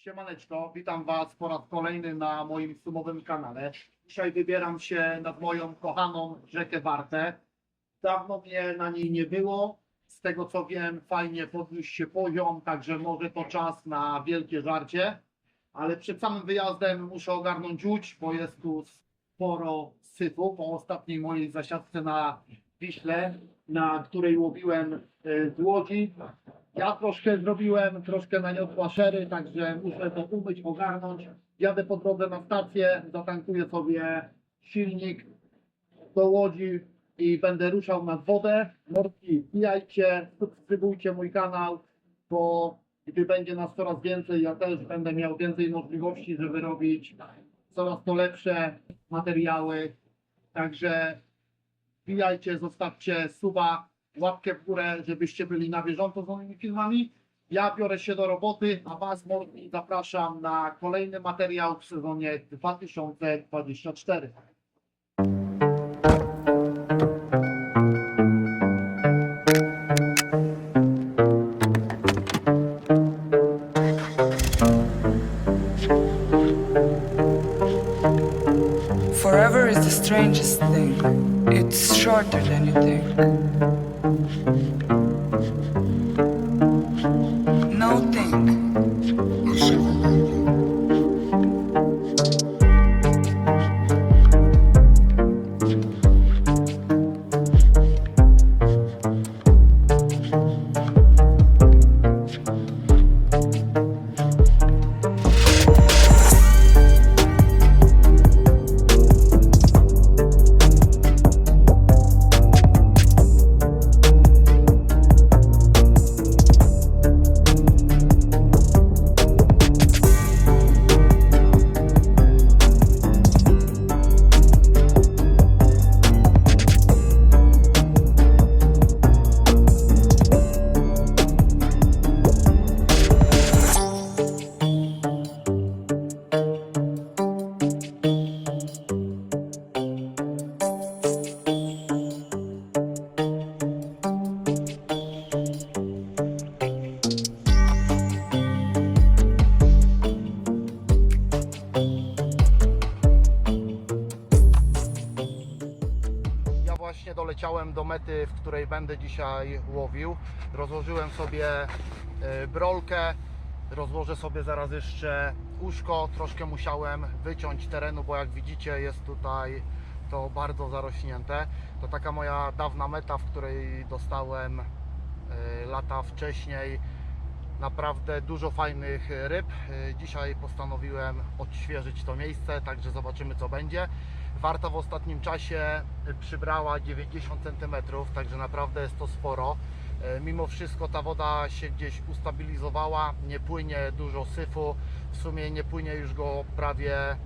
Siemaneczko, witam Was po raz kolejny na moim sumowym kanale. Dzisiaj wybieram się nad moją kochaną rzekę Wartę. Dawno mnie na niej nie było. Z tego co wiem, fajnie podniósł się poziom, także może to czas na wielkie żarcie. Ale przed samym wyjazdem muszę ogarnąć łódź, bo jest tu sporo syfu po ostatniej mojej zasiadce na Wiśle, na której łowiłem z łodzi. Ja troszkę zrobiłem, troszkę naniosła szery, także muszę to umyć, ogarnąć. Jadę po drodze na stację, zatankuję sobie silnik do łodzi i będę ruszał nad wodę. Mordki, wbijajcie, subskrybujcie mój kanał, bo gdy będzie nas coraz więcej, ja też będę miał więcej możliwości, żeby robić coraz to lepsze materiały. Także wbijajcie, zostawcie suba, łapkę w górę, żebyście byli na bieżąco z moimi filmami. Ja biorę się do roboty, a Was Morki zapraszam na kolejny materiał w sezonie 2024. Forever is the strangest thing. It's shorter than you think. Thank you. Właśnie doleciałem do mety, w której będę dzisiaj łowił. Rozłożyłem sobie e, brolkę, rozłożę sobie zaraz jeszcze uszko. Troszkę musiałem wyciąć terenu, bo jak widzicie jest tutaj to bardzo zarośnięte. To taka moja dawna meta, w której dostałem e, lata wcześniej naprawdę dużo fajnych ryb. E, Dzisiaj postanowiłem odświeżyć to miejsce, także zobaczymy co będzie. Warta w ostatnim czasie przybrała 90 cm, także naprawdę jest to sporo. E, Mimo wszystko ta woda się gdzieś ustabilizowała, nie płynie dużo syfu, w sumie nie płynie już go prawie e,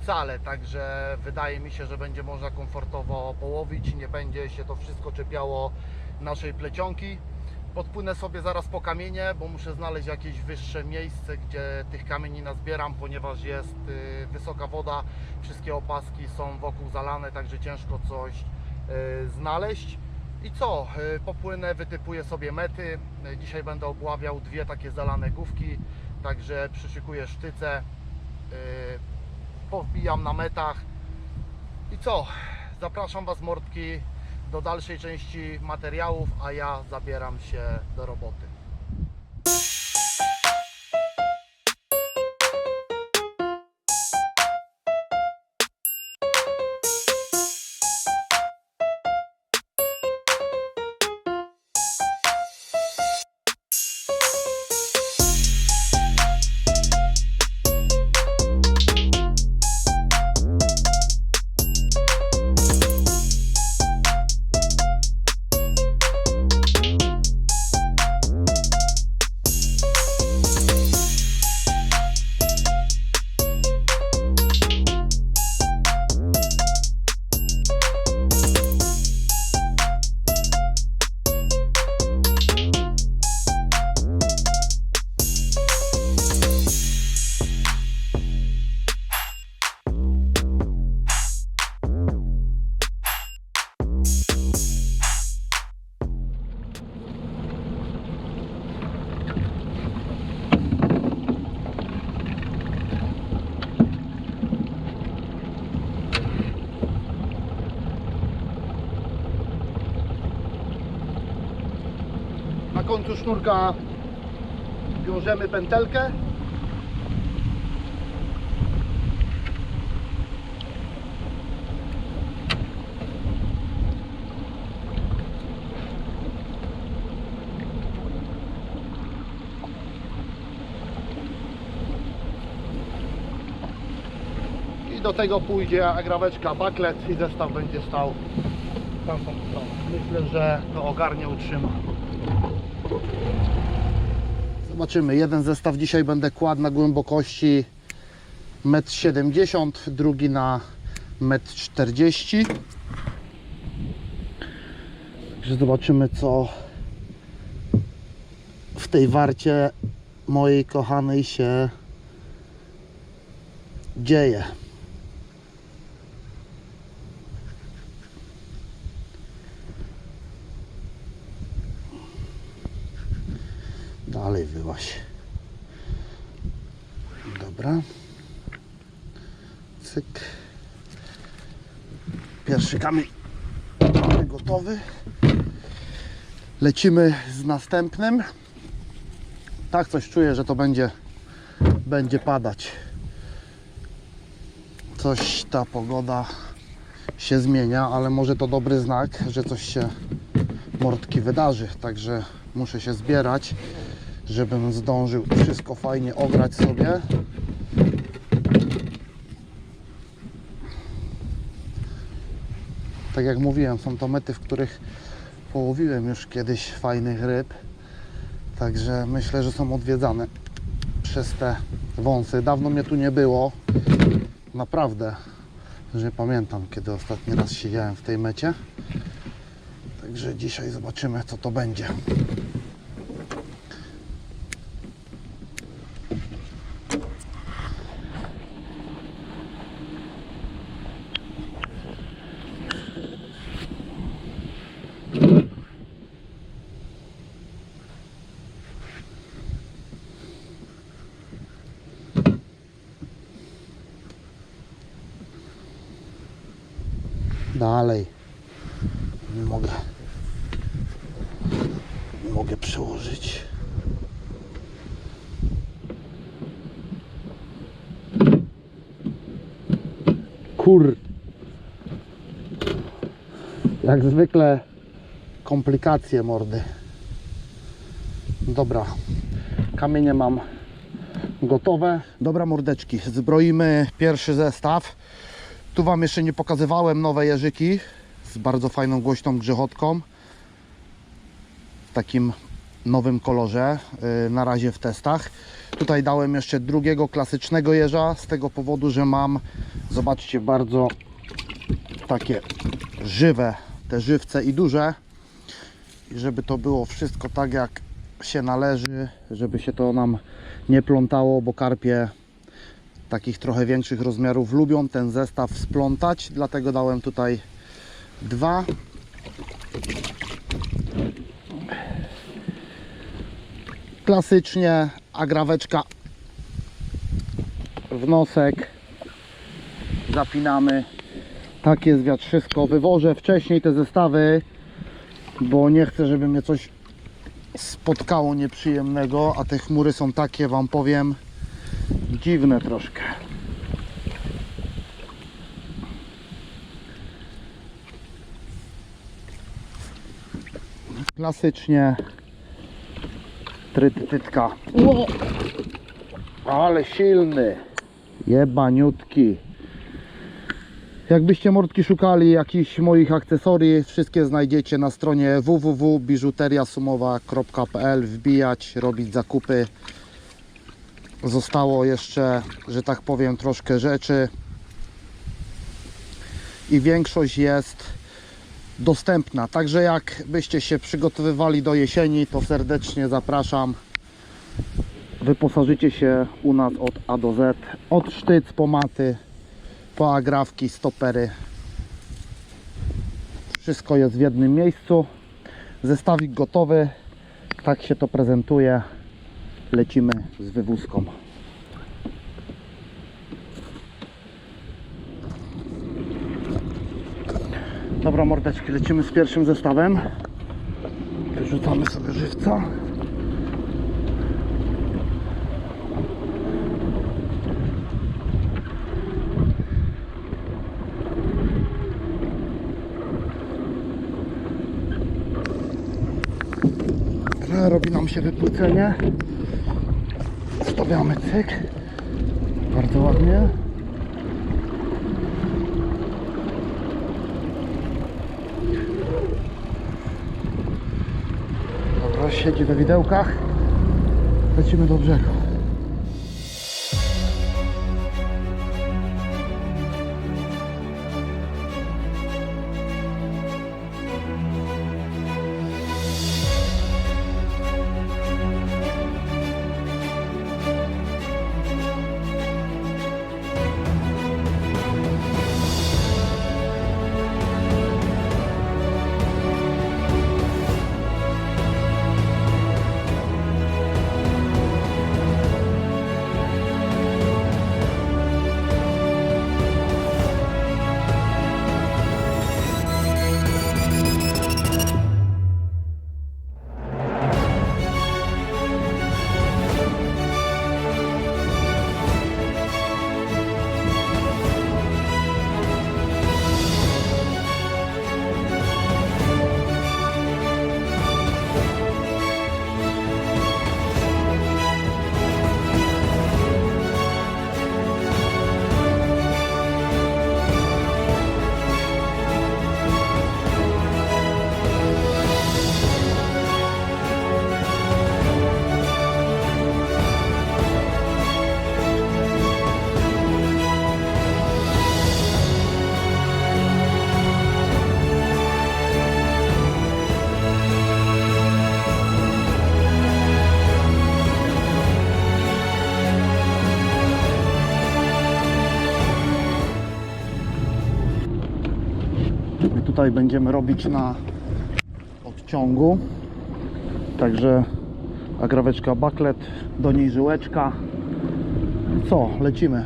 wcale, także wydaje mi się, że będzie można komfortowo połowić, nie będzie się to wszystko czepiało naszej plecionki. Podpłynę sobie zaraz po kamienie, bo muszę znaleźć jakieś wyższe miejsce, gdzie tych kamieni nazbieram, ponieważ jest y, wysoka woda, wszystkie opaski są wokół zalane, także ciężko coś y, znaleźć. I co? Y, Popłynę, wytypuję sobie mety. Dzisiaj będę obławiał dwie takie zalane główki, także przyszykuję sztyce, powbijam na metach. I co? Zapraszam Was mordki do dalszej części materiałów, a ja zabieram się do roboty. Sznurka wiążemy pętelkę. I do tego pójdzie agraweczka baklet i zestaw będzie stał w tamtą stronę. Myślę, że to ogarnie utrzyma. Zobaczymy. Jeden zestaw dzisiaj będę kładł na głębokości 1,70 m, drugi na 1,40 m. Także zobaczymy co w tej warcie mojej kochanej się dzieje. Dalej wyłaś. Dobra. Cyk. Pierwszy kamień gotowy. Lecimy z następnym. Tak coś czuję, że to będzie będzie padać. Coś ta pogoda się zmienia, ale może to dobry znak, że coś się mordki wydarzy. Także muszę się zbierać żebym zdążył wszystko fajnie ograć sobie. Tak jak mówiłem, są to mety, w których połowiłem już kiedyś fajnych ryb. Także myślę, że są odwiedzane przez te wąsy. Dawno mnie tu nie było. Naprawdę, że pamiętam, kiedy ostatni raz siedziałem w tej mecie. Także dzisiaj zobaczymy, co to będzie. Dalej. Nie mogę. Nie mogę przełożyć. Kur. Jak zwykle komplikacje mordy. Dobra. Kamienie mam gotowe. Dobra mordeczki, zbroimy pierwszy zestaw. Tu Wam jeszcze nie pokazywałem nowe jeżyki z bardzo fajną głośną grzechotką. W takim nowym kolorze yy, na razie w testach. Tutaj dałem jeszcze drugiego klasycznego jeża z tego powodu, że mam zobaczcie bardzo takie żywe te żywce i duże. I żeby to było wszystko tak jak się należy żeby się to nam nie plątało bo karpie takich trochę większych rozmiarów lubią ten zestaw splątać, dlatego dałem tutaj dwa. Klasycznie agraweczka w nosek. Zapinamy tak jest wiatrzysko wywożę wcześniej te zestawy bo nie chcę żeby mnie coś spotkało nieprzyjemnego a te chmury są takie wam powiem dziwne troszkę. Klasycznie trytytytka. Ale silny. Jebaniutki. Jakbyście mordki szukali jakichś moich akcesorii, wszystkie znajdziecie na stronie www.biżuteriasumowa.pl Wbijać, robić zakupy zostało jeszcze, że tak powiem, troszkę rzeczy i większość jest dostępna. Także jak byście się przygotowywali do jesieni, to serdecznie zapraszam. Wyposażycie się u nas od A do Z, od sztyc po maty, po agrawki, stopery. Wszystko jest w jednym miejscu. Zestawik gotowy. Tak się to prezentuje lecimy z wywózką. Dobra mordeczki, lecimy z pierwszym zestawem. Rzucamy sobie żywca. Robi nam się wypłycenie. Stawiamy cyk. Bardzo ładnie. Dobra, siedzi we widełkach. Lecimy do brzegu. Będziemy robić na odciągu. Także agraweczka baklet, do niej żyłeczka. I co, lecimy.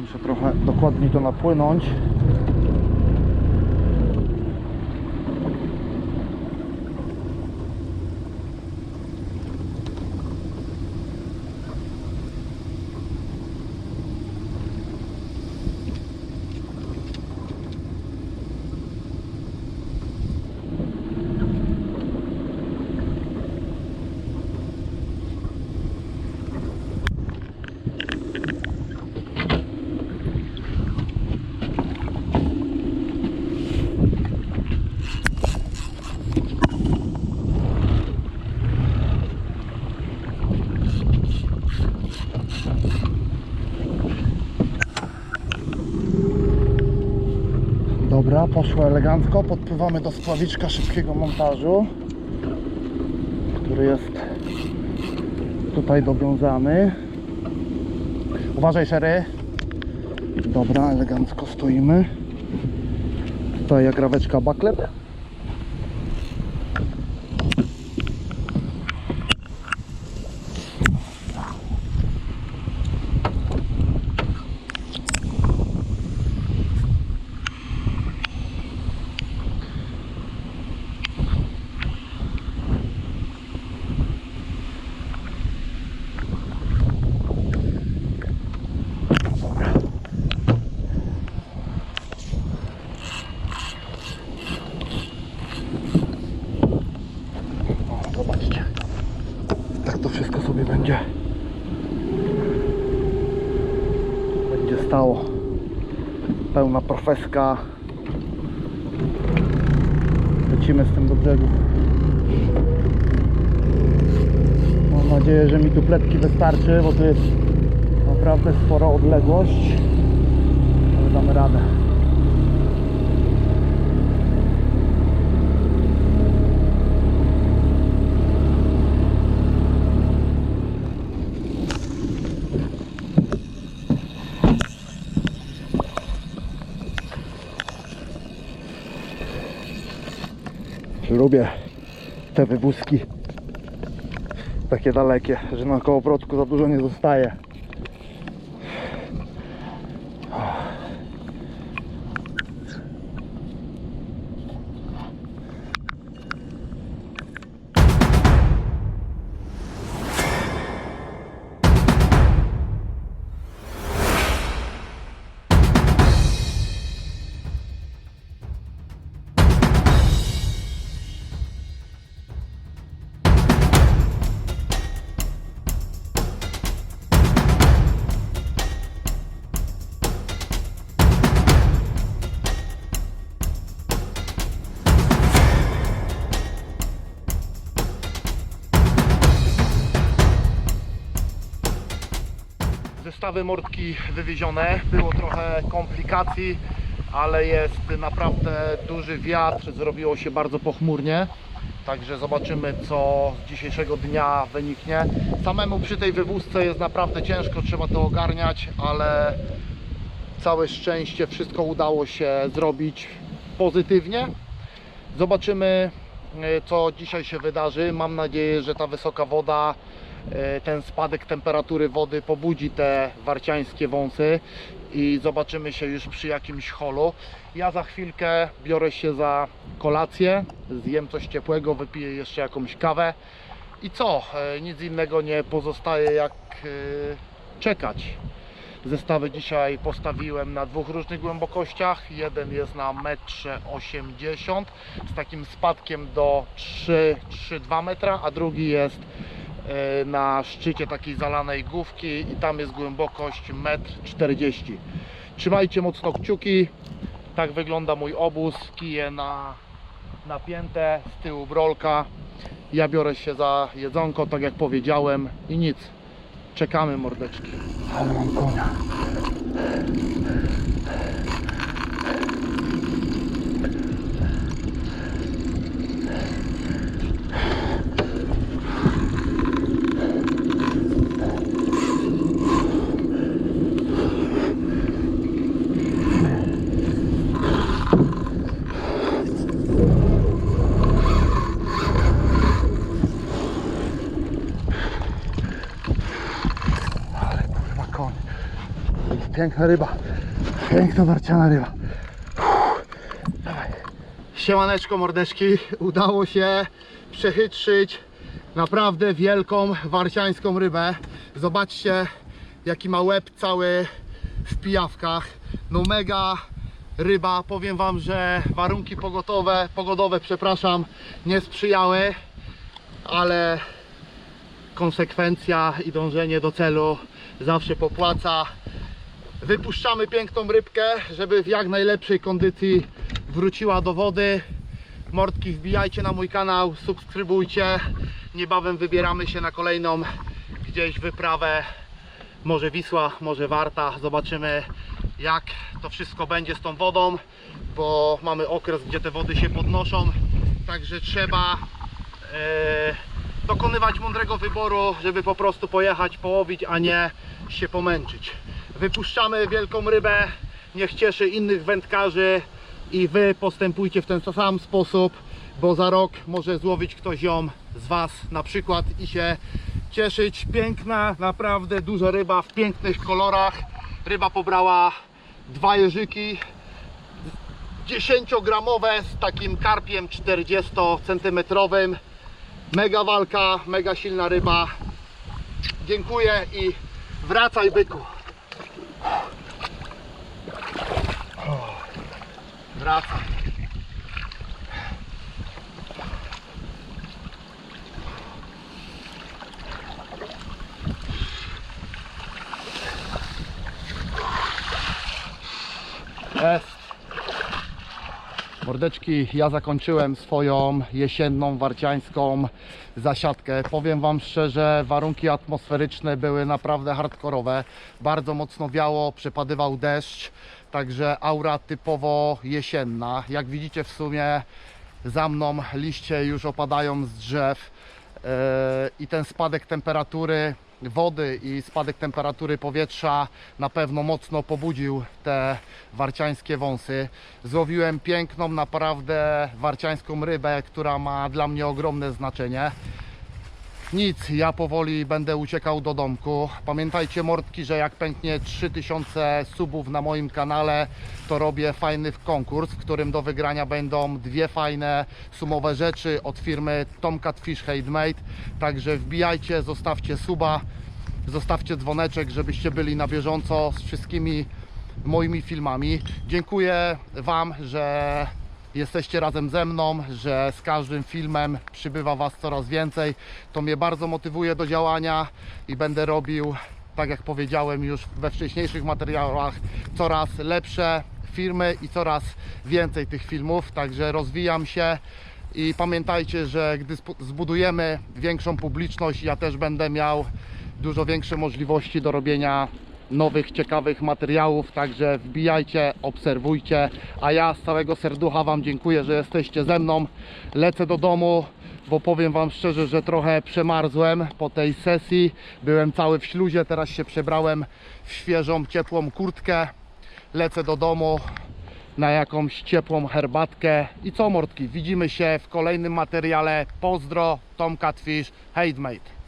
Muszę trochę dokładniej to napłynąć. Dobra, poszło elegancko. Podpływamy do spławiczka szybkiego montażu, który jest tutaj dowiązany. Uważaj, szery. Dobra, elegancko stoimy. Tutaj agraweczka baklet. O, zobaczcie. Tak to wszystko sobie będzie. Będzie stało. Profeska. Lecimy z tym do brzegu. Mam nadzieję, że mi tu pletki wystarczy, bo tu jest naprawdę spora odległość. Ale damy radę. Lubię te wywózki takie dalekie, że na kołowrotku za dużo nie zostaje. Zestawy mordki wywiezione. Było trochę komplikacji, ale jest naprawdę duży wiatr, zrobiło się bardzo pochmurnie. Także zobaczymy co z dzisiejszego dnia wyniknie. Samemu przy tej wywózce jest naprawdę ciężko, trzeba to ogarniać, ale całe szczęście wszystko udało się zrobić pozytywnie. Zobaczymy e, co dzisiaj się wydarzy. Mam nadzieję, że ta wysoka woda, ten spadek temperatury wody pobudzi te warciańskie wąsy i zobaczymy się już przy jakimś holu. Ja za chwilkę biorę się za kolację, zjem coś ciepłego, wypiję jeszcze jakąś kawę i co? E, Nic innego nie pozostaje jak e, czekać. Zestawy dzisiaj postawiłem na dwóch różnych głębokościach. Jeden jest na 1,80 m z takim spadkiem do 3,2 metra, a drugi jest e, na szczycie takiej zalanej główki i tam jest głębokość 1,40 m. Trzymajcie mocno kciuki. Tak wygląda mój obóz. Kije na napięte, z tyłu brolka. Ja biorę się za jedzonko, tak jak powiedziałem i nic. Czekamy mordeczki. Ale mam konia. Piękna ryba. Piękna warciana ryba. Siemaneczko mordeczki. Udało się przechytrzyć naprawdę wielką warciańską rybę. Zobaczcie jaki ma łeb cały w pijawkach. No mega ryba. Powiem wam, że warunki pogotowe, pogodowe, przepraszam, nie sprzyjały, ale konsekwencja i dążenie do celu zawsze popłaca. Wypuszczamy piękną rybkę, żeby w jak najlepszej kondycji wróciła do wody. Mordki wbijajcie na mój kanał, subskrybujcie. Niebawem wybieramy się na kolejną gdzieś wyprawę. Może Wisła, może Warta. Zobaczymy jak to wszystko będzie z tą wodą, bo mamy okres, gdzie te wody się podnoszą. Także trzeba e, dokonywać mądrego wyboru, żeby po prostu pojechać, połowić, a nie się pomęczyć. Wypuszczamy wielką rybę, niech cieszy innych wędkarzy i wy postępujcie w ten sam sposób, bo za rok może złowić ktoś ją z was na przykład i się cieszyć. Piękna, naprawdę duża ryba w pięknych kolorach. Ryba pobrała dwa jeżyki, 10-gramowe z takim karpiem 40 centymetrowym. Mega walka, mega silna ryba. Dziękuję i wracaj byku. Wracaj. Jest. Mordeczki, ja zakończyłem swoją jesienną warciańską zasiadkę. Powiem Wam szczerze, warunki atmosferyczne były naprawdę hardkorowe. Bardzo mocno wiało, przepadywał deszcz, także aura typowo jesienna. Jak widzicie w sumie za mną liście już opadają z drzew yy, i ten spadek temperatury wody i spadek temperatury powietrza na pewno mocno pobudził te warciańskie wąsy. Złowiłem piękną, naprawdę warciańską rybę, która ma dla mnie ogromne znaczenie. Nic, ja powoli będę uciekał do domku. Pamiętajcie mordki, że jak pęknie 3000 subów na moim kanale, to robię fajny konkurs, w którym do wygrania będą dwie fajne sumowe rzeczy od firmy Tomcat Fish Handmade. Także wbijajcie, zostawcie suba, zostawcie dzwoneczek, żebyście byli na bieżąco z wszystkimi moimi filmami. Dziękuję Wam, że jesteście razem ze mną, że z każdym filmem przybywa Was coraz więcej. To mnie bardzo motywuje do działania i będę robił, tak jak powiedziałem już we wcześniejszych materiałach, coraz lepsze filmy i coraz więcej tych filmów. Także rozwijam się. I pamiętajcie, że gdy zbudujemy większą publiczność, ja też będę miał dużo większe możliwości do robienia nowych, ciekawych materiałów, także wbijajcie, obserwujcie, a ja z całego serducha Wam dziękuję, że jesteście ze mną. Lecę do domu, bo powiem Wam szczerze, że trochę przemarzłem po tej sesji. Byłem cały w śluzie, teraz się przebrałem w świeżą, ciepłą kurtkę. Lecę do domu na jakąś ciepłą herbatkę. I co mordki, widzimy się w kolejnym materiale. Pozdro, Tom Catfish, Hate Mate.